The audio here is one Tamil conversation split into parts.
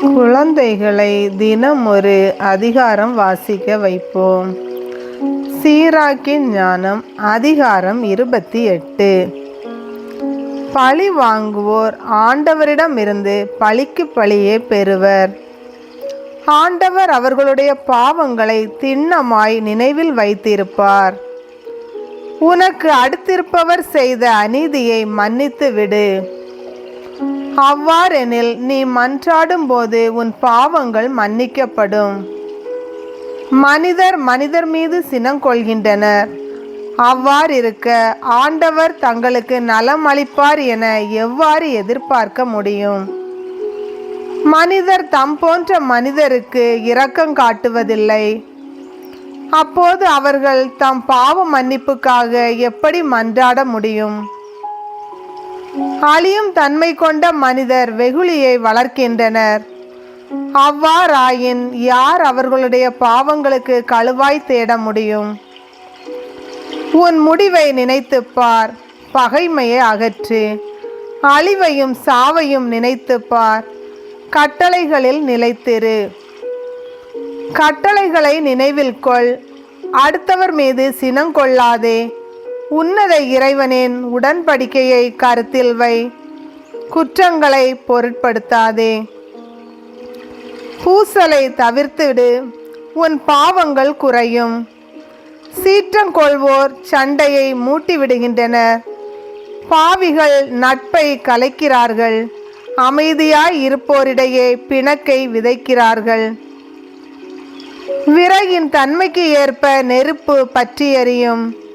குழந்தைகளை தினம் ஒரு அதிகாரம் வாசிக்க வைப்போம். சீராக்கின் ஞானம் அதிகாரம் இருபத்தி எட்டு. பழி வாங்குவோர் ஆண்டவரிடமிருந்து பழிக்கு பழியே பெறுவர். ஆண்டவர் அவர்களுடைய பாவங்களை திண்ணமாய் நினைவில் வைத்திருப்பார். உனக்கு அடுத்திருப்பவர் செய்த அநீதியை மன்னித்து விடு அவ்வாறெனில் நீ மன்றாடும் போது உன் பாவங்கள் மன்னிக்கப்படும். மனிதர் மனிதர் மீது சினங்கொள்கின்றனர். அவ்வாறிருக்க ஆண்டவர் தங்களுக்கு நலம் அளிப்பார் என எவ்வாறு எதிர்பார்க்க முடியும்? மனிதர் தம் போன்ற மனிதருக்கு இரக்கம் காட்டுவதில்லை. அப்போது அவர்கள் தம் பாவ மன்னிப்புக்காக எப்படி மன்றாட முடியும்? அழியும் தன்மை கொண்ட மனிதர் வெகுளியை வளர்க்கின்றனர். அவ்வாறாயின் யார் அவர்களுடைய பாவங்களுக்கு கழுவாய் தேட முடியும்? உன் முடிவை நினைத்துப் பார் பகைமையை அகற்று. அழிவையும் சாவையும் நினைத்துப் பார் கட்டளைகளில் நிலைத்திரு. கட்டளைகளை நினைவில் கொள் அடுத்தவர் மீது சினங்கொள்ளாதே. உன்னத இறைவனின் உடன்படிக்கையை கருத்தில் வை. குற்றங்களை பொருட்படுத்தாதே. பூசலை தவிர்த்துவிடு உன் பாவங்கள் குறையும். சீற்றம் கொள்வோர் சண்டையை மூட்டிவிடுகின்றனர். பாவிகள் நட்பை கலைக்கிறார்கள். அமைதியாய் இருப்போரிடையே பிணக்கை விதைக்கிறார்கள். விறகின் தன்மைக்கு ஏற்ப நெருப்பு பற்றி எறியும்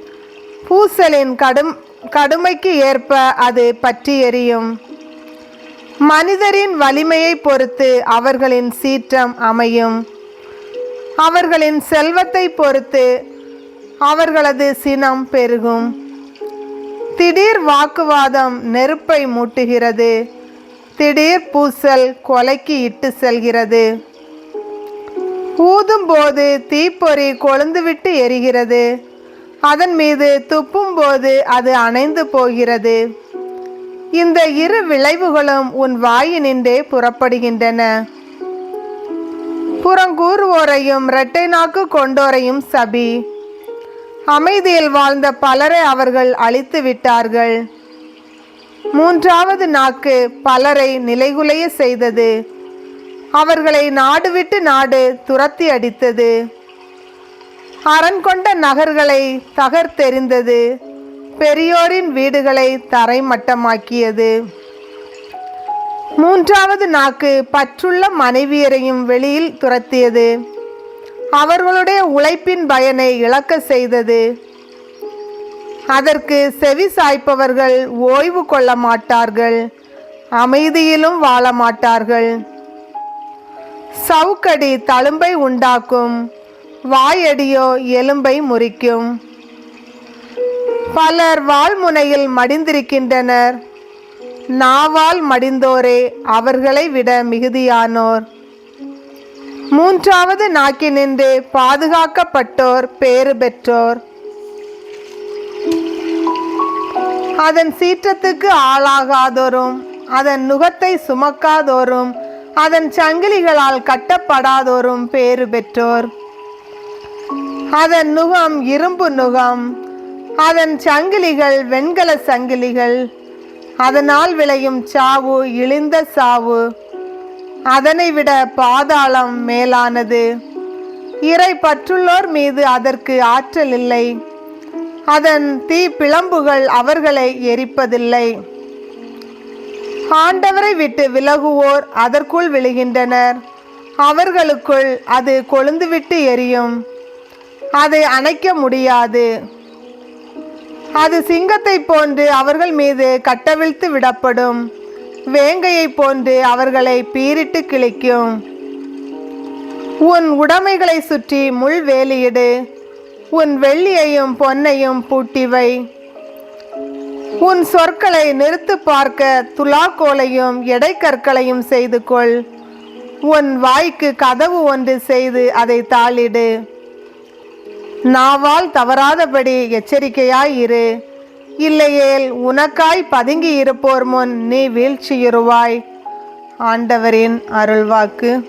பூசலின் கடும் கடுமைக்கு ஏற்ப அது பற்றி எரியும். மனிதரின் வலிமையை பொறுத்து அவர்களின் சீற்றம் அமையும். அவர்களின் செல்வத்தை பொறுத்து அவர்களது சினம் பெருகும். திடீர் வாக்குவாதம் நெருப்பை மூட்டுகிறது. திடீர் பூசல் கொலைக்கு இட்டு செல்கிறது. ஊதும்போது தீப்பொறி கொழுந்துவிட்டு எரிகிறது. அதன் மீது துப்பும்போது அது அணைந்து போகிறது. இந்த இரு விளைவுகளும் உன் வாயினின்றே புறப்படுகின்றன. புறங்கூறுவோரையும் இரட்டை நாக்கு கொண்டோரையும் சபி. அமைதியில் வாழ்ந்த பலரை அவர்கள் அழித்து விட்டார்கள். மூன்றாவது நாக்கு பலரை நிலைகுலைய செய்தது. அவர்களை நாடு விட்டு நாடு துரத்தி அடித்தது. அரண் கொண்ட நகர்களை தகர்த்தெறிந்தது. பெரியோரின் வீடுகளை தரைமட்டமாக்கியது. மூன்றாவது நாக்கு பற்றுள்ள மனைவியரையும் வெளியில் துரத்தியது. அவர்களுடைய உழைப்பின் பயனை இழக்க செய்தது. அதற்கு செவி சாய்ப்பவர்கள் ஓய்வு கொள்ள மாட்டார்கள். அமைதியிலும் வாழ மாட்டார்கள். சவுக்கடி தழும்பை உண்டாக்கும். வாயடியோ எலும்பை முறிக்கும். பலர் வாழ்முனையில் மடிந்திருக்கின்றனர். நாவால் மடிந்தோரே அவர்களை விட மிகுதியானோர். மூன்றாவது நாக்கினின்று பாதுகாக்கப்பட்டோர் பேறு பெற்றோர். அதன் சீற்றத்துக்கு ஆளாகாதோரும் அதன் நுகத்தை சுமக்காதோரும் அதன் சங்கிலிகளால் கட்டப்படாதோரும் பேறு பெற்றோர். அதன் நுகம் இரும்பு நுகம் அதன் சங்கிலிகள் வெண்கல சங்கிலிகள் அதனால் விளையும் சாவு இழிந்த சாவு. அதனை விட பாதாளம் மேலானது. இறை பற்றுள்ளோர் மீது அதற்கு ஆற்றல் இல்லை. அதன் தீ பிளம்புகள் அவர்களை எரிப்பதில்லை. ஆண்டவரை விட்டு விலகுவோர் அதற்குள் விழுகின்றனர். அவர்களுக்குள் அது கொழுந்துவிட்டு எரியும். அதை அணைக்க முடியாது. அது சிங்கத்தை போன்று அவர்கள் மீது கட்டவிழ்த்து விடப்படும். வேங்கையை போன்று அவர்களை பீரிட்டு கிழிக்கும். உன் உடைமைகளை சுற்றி முள் வேலியிடு. உன் வெள்ளியையும் பொன்னையும் பூட்டிவை. உன் சொற்களை நிறுத்து பார்க்க துலாக்கோலையும் எடைக்கற்களையும் செய்து கொள். உன் வாய்க்கு கதவு ஒன்று செய்து அதை தாளிடு. நாவால் தவறாதபடி எச்சரிக்கையாய் இரு. இல்லையேல் உனக்காய் பதுங்கி இருப்போர் முன் நீ வீழ்ச்சியுறுவாய். ஆண்டவரின் அருள்வாக்கு.